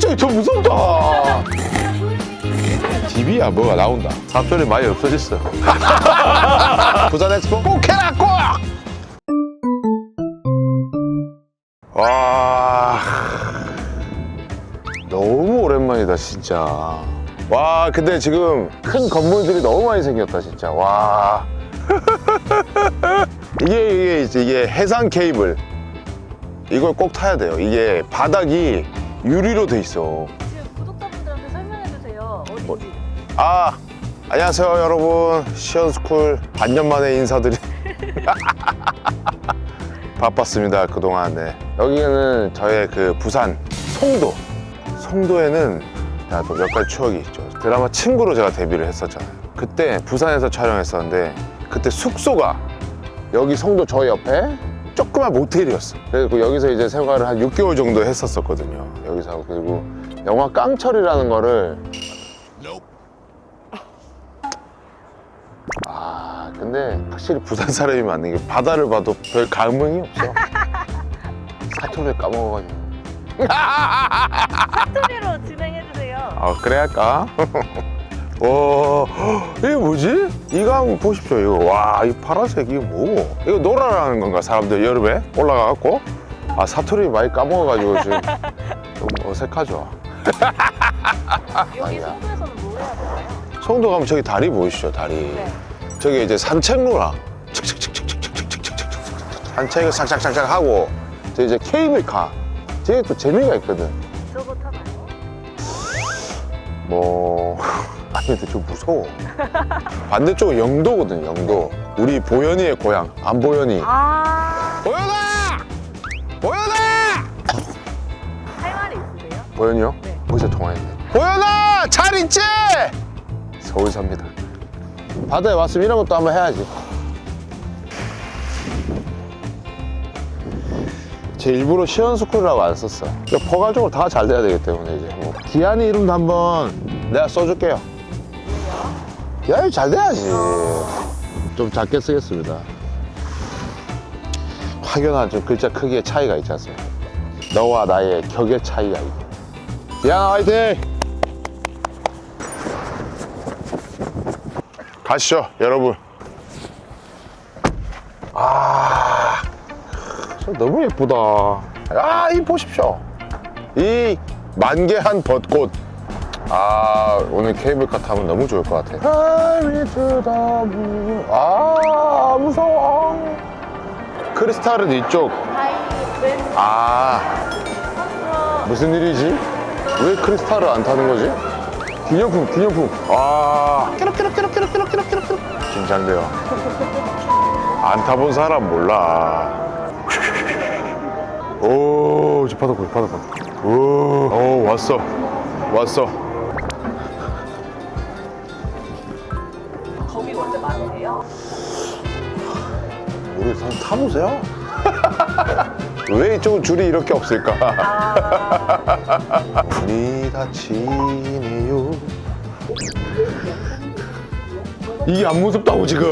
이쪽이 더 무섭다. DB야 뭐가 나온다. 사투리 많이 없어졌어. 부산 엑스포 꼭 해라 꼭! 와 너무 오랜만이다 진짜. 와 근데 지금 큰 건물들이 너무 많이 생겼다 진짜. 와 이게 이게 이제 이게 해상 케이블 이걸 꼭 타야 돼요. 이게 바닥이 유리로 돼 있어. 지금 구독자분들한테 설명해 주세요. 어딘지. 아 안녕하세요 여러분 시연스쿨 반년 만에 인사드리 바빴습니다 그동안 네. 여기는 저의 그 부산 송도 송도에는 또몇 가지 추억이 있죠 드라마 친구로 제가 데뷔를 했었잖아요 그때 부산에서 촬영했었는데 그때 숙소가 여기 송도 저 옆에 조그만 모텔이었어 그리고 여기서 이제 생활을 한 6개월 정도 했었었거든요 여기서 하고 그리고 영화 깡철이라는 거를 아 근데 확실히 부산 사람이 맞는 게 바다를 봐도 별 감흥이 없어 사투리를 까먹어가지고 스토리로 진행해 주세요. 아 그래 할까? 와, 이게 뭐지? 이거 한번 보십시오, 이거. 와, 이 파란색이 뭐고? 이거 노라라는 건가, 사람들 여름에 올라가갖고? 아, 사투리 많이 까먹어가지고 지금 좀 어색하죠. 여기 아니야. 송도에서는 뭐 해야 될까요? 송도 가면 저기 다리 보이시죠, 다리. 네. 저기 이제 산책로라. 산책을 싹싹싹싹 하고, 저 이제 케이블카. 저게 또 재미가 있거든. 저거 타나요? 뭐 근데 좀 무서워. 반대쪽은 영도거든 영도. 우리 보현이의 고향 안보현이. 아, 보현아! 보현아! 할 말이 있으세요? 보현이요? 네. 어디서 통화했는데 보현아! 잘 있지? 서울 삽니다. 바다에 왔으면 이런 것도 한번 해야지. 제 일부러 시연스쿨이라고 안 썼어 그러니까 포괄적으로 다 잘 돼야 되기 때문에 이제 뭐 기한이 이름도 한번 내가 써줄게요 기한이 잘 돼야지. 좀 작게 쓰겠습니다. 확연한 좀 글자 크기의 차이가 있지 않습니까? 너와 나의 격의 차이가 있네 기한 화이팅! 가시죠 여러분. 아 저 너무 예쁘다. 아 이 보십시오. 이 만개한 벚꽃 아 오늘 케이블카 타면 너무 좋을 것 같아 아 무서워 크리스탈은 이쪽 아 무슨 일이지? 왜 크리스탈을 안 타는 거지? 기념품, 기념품. 아. 끼룩끼룩끼룩끼룩끼룩끼룩끼룩. 긴장돼요. 안 타본 사람 몰라. 오, 저 바닥 보여, 바닥 바닥. 오, 오, 왔어. 왔어. 우리 한번 타보세요. 왜 이쪽은 줄이 이렇게 없을까? 아, 문이 닫히네요. 이게 안 무섭다고 지금.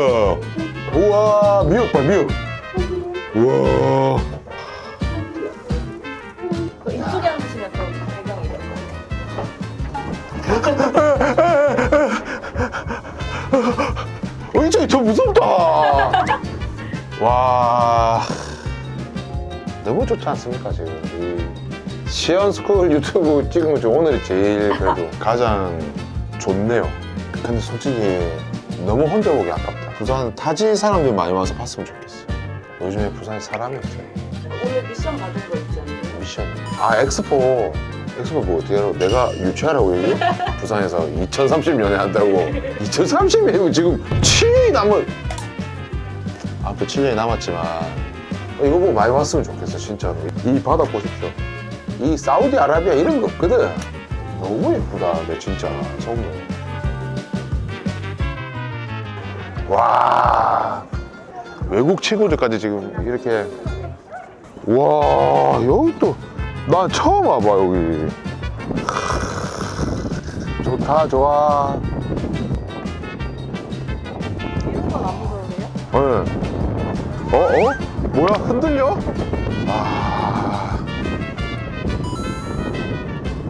우와 미역 봐 미역. 우와. 그 이쪽에 앉으시면 더 배경이. 어, 이쪽이 더 무섭다. 와. 너무 좋지 않습니까 지금? 이 시연스쿨 유튜브 찍은 중 오늘이 제일 그래도 가장 좋네요. 근데 솔직히 너무 혼자 보기 아깝다. 부산 타지 사람들 많이 와서 봤으면 좋겠어. 요즘에 부산에 사람이 없어요. 오늘 미션 받은 거 있지 않나요? 미션. 아 엑스포. 엑스포 뭐 어떻게 하라고? 내가 유치하라고 얘기? 부산에서 2030년에 한다고. 2030년이면 지금 7년이 남은. 아또 7년이 남았지만 어, 이거 보고 많이 왔으면 좋겠어 진짜로. 이 바다 보십시오. 이 사우디아라비아 이런 거 없거든. 너무 예쁘다. 내 진짜 성도. 와 외국 친구들까지 지금 이렇게 와 여기 또난 처음 와봐 여기 크, 좋다 좋아 이런 건안 무서우세요? 네. 어? 어? 뭐야 흔들려? 아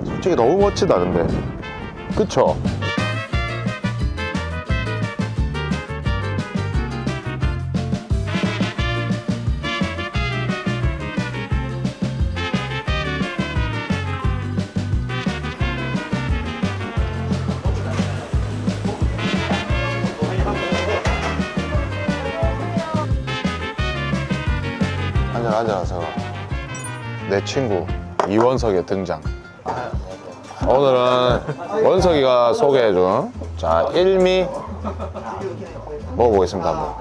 솔직히 너무 멋지다 근데 그쵸? 앉아 앉아서 내 친구 이원석의 등장. 오늘은 원석이가 소개해준 자 일미 먹어보겠습니다 한번.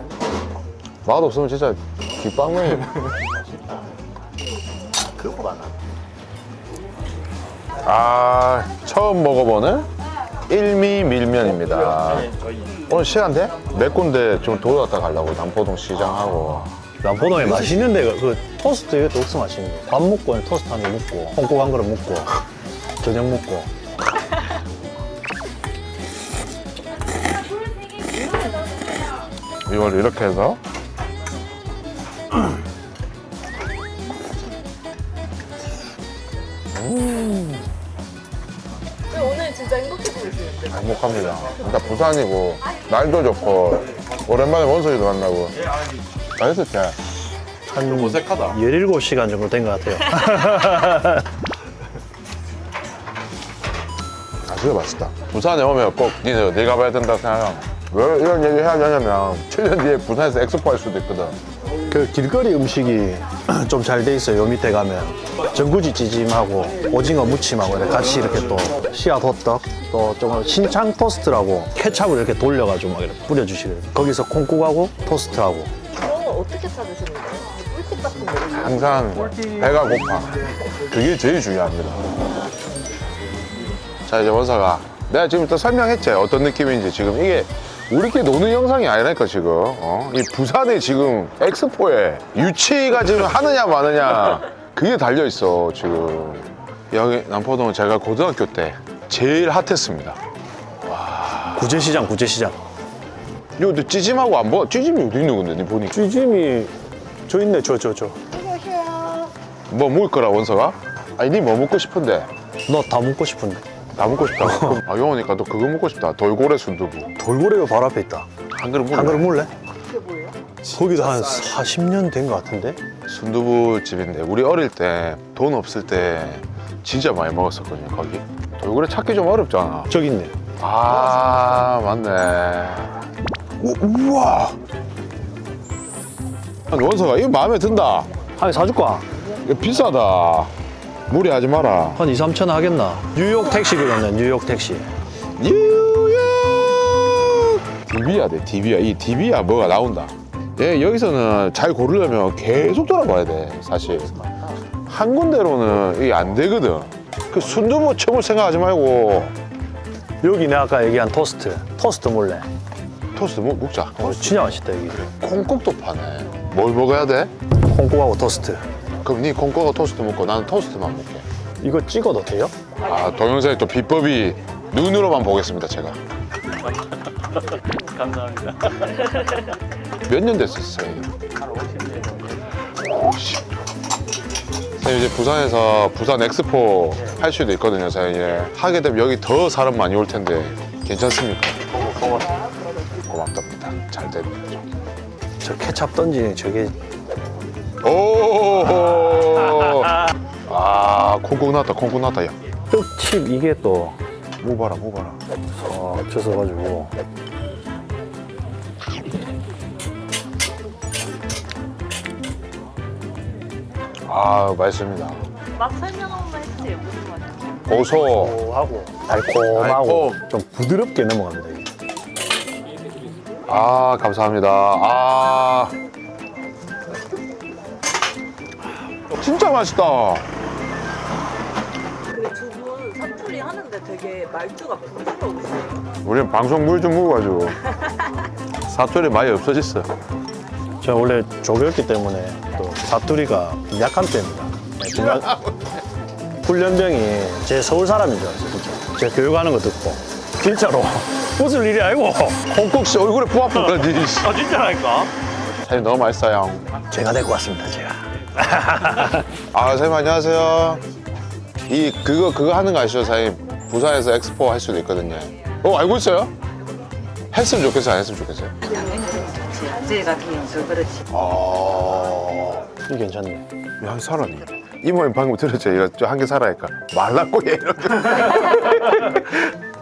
맛 없으면 진짜 뒷방명이. 아 처음 먹어보는 일미 밀면입니다. 오늘 시간 돼? 몇 군데 좀 돌아갔다 가려고 남포동 시장하고. 남포동에 맛있는 데가 그 토스트 이것도 없어 맛있는 게. 밥 먹고 토스트 한 개 먹고 콩국 한 그릇 먹고 저녁 먹고 이걸 이렇게 해서 오늘 진짜 행복해 보이시는데. 행복합니다. 일단 부산이고 날도 좋고 오랜만에 원석이도 만나고 잘 했을 때한 어색하다. 17시간 정도 된 것 같아요. 아주 맛있다. 부산에 오면 꼭 니네 어디 가봐야 된다 생각하면. 왜 이런 얘기 해야 되냐면 7년 뒤에 부산에서 엑스포 할 수도 있거든. 그 길거리 음식이 좀 잘 돼 있어요 요 밑에 가면. 전구지 찌짐하고 오징어 무침하고 이렇게 같이 이렇게 또 씨앗 호떡 또좀 신창 토스트라고 케찹을 이렇게 돌려가지고 막 이렇게 뿌려주시거든요. 거기서 콩국하고 토스트하고 어떻게 찾으시는 거예요? 꿀팁 같은 거. 항상 배가 고파. 그게 제일 중요합니다. 자 이제 원서가 내가 지금 또 설명했지 어떤 느낌인지 지금 이게 우리끼리 노는 영상이 아니라니까 지금 어? 이 부산에 지금 엑스포에 유치가 지금 하느냐 마느냐 그게 달려 있어 지금 여기 남포동은 제가 고등학교 때 제일 핫했습니다. 구제시장 구제시장 이거 너 찌짐하고 안 봐? 찌짐이 어디 있는 건데 니 보니까 찌짐이 저 있네 저 저저뭐 먹을 거라 원서가? 아니 니 뭐 먹고 싶은데 너다 먹고 싶은데 나 먹고 싶다. 아 영호니까 너 그거 먹고 싶다. 돌고래 순두부. 돌고래가 바로 앞에 있다 한 그릇 먹을래? 한 그릇? 그게 뭐예요? 거기도 한 40년 된 것 같은데? 순두부 집인데 우리 어릴 때 돈 없을 때 진짜 많이 먹었었거든요 거기. 돌고래 찾기 좀 어렵잖아. 저기 있네. 아 맞네. 우, 우와. 원서가 이거 마음에 든다. 한개 사줄까? 이거 비싸다. 무리하지 마라. 한 2, 3천 하겠나? 뉴욕 택시 그렸네, 뉴욕 택시. 뉴욕 디비야 돼 디비야 이 디비야 뭐가 나온다 얘 여기서는 잘 고르려면 계속 돌아봐야 돼 사실 한 군데로는 이게 안 되거든 그 순두부 쳐볼 생각하지 말고 여기 내가 아까 얘기한 토스트. 토스트 몰래. 토스트 먹, 먹자 어, 진짜 맛있다, 여기. 콩국도 파네 뭘 먹어야 돼? 콩국하고 토스트. 그럼 네 콩국하고 토스트 먹고 나는 토스트만 먹게 이거 찍어도 돼요? 아 동영상에 또 비법이 눈으로만 보겠습니다 제가 감사합니다. 몇 년 됐었어요? 한 50년 정도. 50. 선생님 이제 부산에서 부산 엑스포 할 수도 있거든요, 선생님. 예. 하게 되면 여기 더 사람 많이 올 텐데 괜찮습니까? 고맙답 됩니다. 저 케찹 던지는 저게 오! 아, 콩국 나왔다, 콩국 나왔다, 야. 떡칩 이게 또 뭐 봐라, 뭐 봐라. 어, 쳐서 가지고. 아, 맛있습니다. 맛 설명 한번 해주세요. 무슨 맛이에요? 고소. 고하고 달콤하고 달콤. 좀 부드럽게 넘어갑니다. 이게. 아, 감사합니다. 아. 진짜 맛있다. 근데 두분 사투리 하는데 되게 말투가 부드러우세요. 우리는 방송 물 좀 먹어가지고 사투리 많이 없어졌어. 제가 원래 조교였기 때문에 또 사투리가 약한 편입니다. 네, 중간- 훈련병이 제 서울 사람인 줄 알았어요, 진짜. 제가 교육하는 거 듣고. 진짜로. 웃을 일이 아니고. 콩국 씨 얼굴에 부합부까지. 아, 진짜라니까? 사장님 너무 맛있어요. 제가 데리고 왔습니다, 제가. 아, 선생님 안녕하세요. 이 그거 그거 하는 거 아시죠, 사장님? 부산에서 엑스포 할 수도 있거든요. 어 알고 있어요? 했으면 좋겠어요, 안 했으면 좋겠어요? 제일 같은 경우 그렇지. 아, 이 괜찮네. 야 살았네. 이모님 방금 들었죠? 이거 한 개 살아니까 말랐고 얘 이렇게.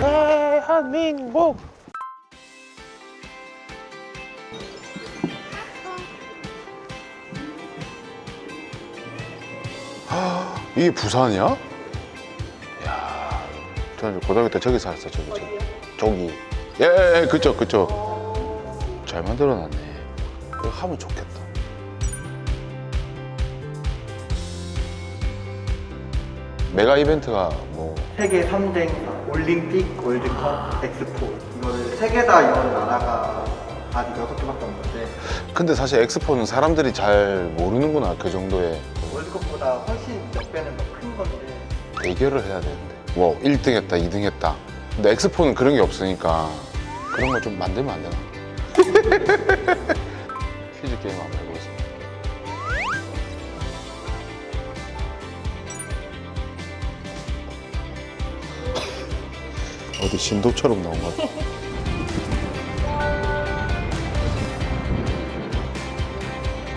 대한민국. 이게 부산이야? 야, 저는 고등학교 때 저기 살았어, 저기, 저기. 저기. 예, 예, 예, 그쪽, 그쪽. 잘 만들어놨네. 이거 하면 좋겠다. 메가 이벤트가 뭐 세계 3대 행사 올림픽, 월드컵, 엑스포. 이거를 세 개다 이런 나라가 아직 여섯 개밖에 없는데. 근데 사실 엑스포는 사람들이 잘 모르는구나 그 정도의. 월드컵보다 훨씬 몇 배는 더 큰 건데. 대결을 해야 되는데. 뭐 1등 했다 2등 했다. 근데 엑스포는 그런 게 없으니까 그런 거좀 만들면 안 되나? 퀴즈 게임 한번 해보겠습니다 어디 신도처럼 나온 것 같아.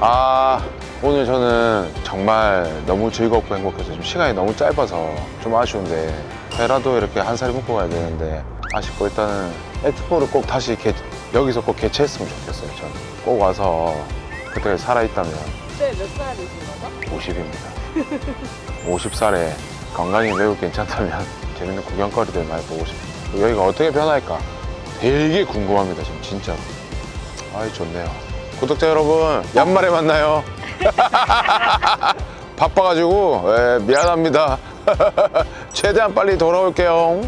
아 오늘 저는 정말 너무 즐겁고 행복해서 지금 시간이 너무 짧아서 좀 아쉬운데 회라도 이렇게 한 살이 먹고 가야 되는데 아쉽고 일단은 엑스포를 꼭 다시 개, 여기서 꼭 개최했으면 좋겠어요 저는. 꼭 와서 그때 살아있다면. 그때 몇 살이신 거죠? 50입니다. 50살에 건강이 매우 괜찮다면 재밌는 구경거리들 많이 보고 싶어요 여기가 어떻게 변할까? 되게 궁금합니다 지금 진짜로. 아이 좋네요. 구독자 여러분 연말에 만나요. 바빠가지고 예, 미안합니다. 최대한 빨리 돌아올게요.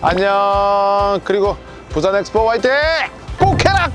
안녕. 그리고 부산 엑스포 화이팅! 꼭 해라